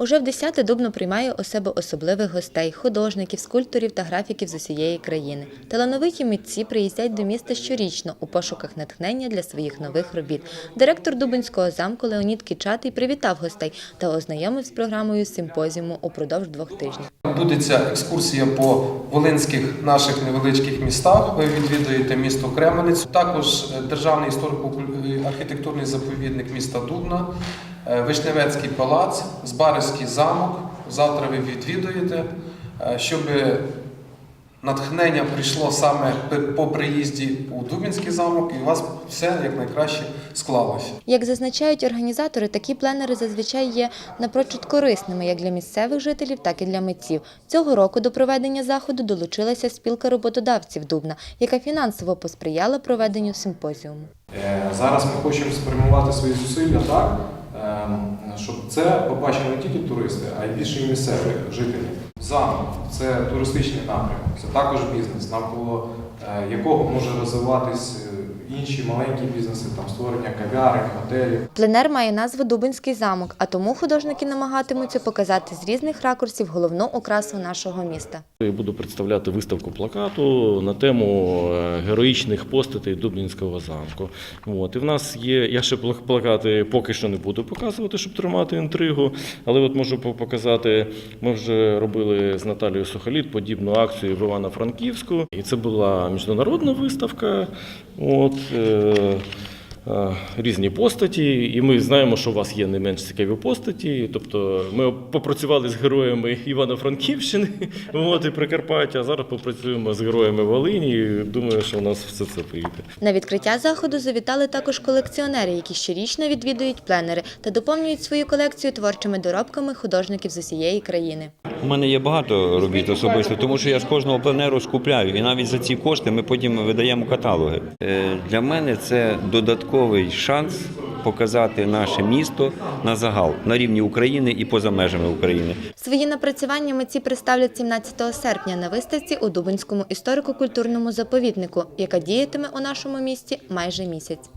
Уже в 10 Дубно приймає у себе особливих гостей, художників, скульпторів та графіків з усієї країни. Талановиті митці приїздять до міста щорічно у пошуках натхнення для своїх нових робіт. Директор Дубинського замку Леонід Кічатий привітав гостей та ознайомив з програмою симпозіуму упродовж двох тижнів. Будеться екскурсія по волинських наших невеличких містах. Ви відвідуєте місто Кременець, також е, державний історико-архітектурний заповідник міста Дубна, е, Вишневецький палац, Збаrizький замок. Завтра ви відвідуєте, е, щоб натхнення прийшло саме по приїзді у Дубінський замок, і у вас все як найкраще склалося. Як зазначають організатори, такі пленери зазвичай є напрочуд корисними як для місцевих жителів, так і для митців. Цього року до проведення заходу долучилася спілка роботодавців Дубна, яка фінансово посприяла проведенню симпозіуму. Е, Зараз ми хочемо спрямувати свої зусилля так, щоб це побачили не тільки туристи, а й більше і місцеві жителі. Замок це туристичний напрямок, це також бізнес, навколо е, якого може розвиватись інші маленькі бізнеси, там створення кав'ярень, готелів. Пленер має назву Дубинський замок, а тому художники намагатимуться показати з різних ракурсів головну окрасу нашого міста. Я буду представляти виставку плакату на тему е, героїчних постатей Дубнінського замку. От. І в нас є, я ще пла- плакати поки що не буду показувати, щоб тримати інтригу, але от можу показати, ми вже робили з Наталією Сухоліт подібну акцію в Івано-Франківську. І це була міжнародна виставка. От, Різні постаті, і ми знаємо, що у вас є не менш цікаві постаті. Тобто ми попрацювали з героями Івано-Франківщини от, і Прикарпаття, а зараз попрацюємо з героями Волині. і Думаю, що у нас все це вийде. На відкриття заходу завітали також колекціонери, які щорічно відвідують пленери та доповнюють свою колекцію творчими доробками художників з усієї країни. У мене є багато робіт особисто, тому що я з кожного пленеру скупляю, і навіть за ці кошти ми потім видаємо каталоги. Е, Для мене це додатковий шанс показати наше місто на загал на рівні України і поза межами України. Свої напрацювання митці представлять 17 серпня на виставці у Дубинському історико-культурному заповіднику, яка діятиме у нашому місті майже місяць.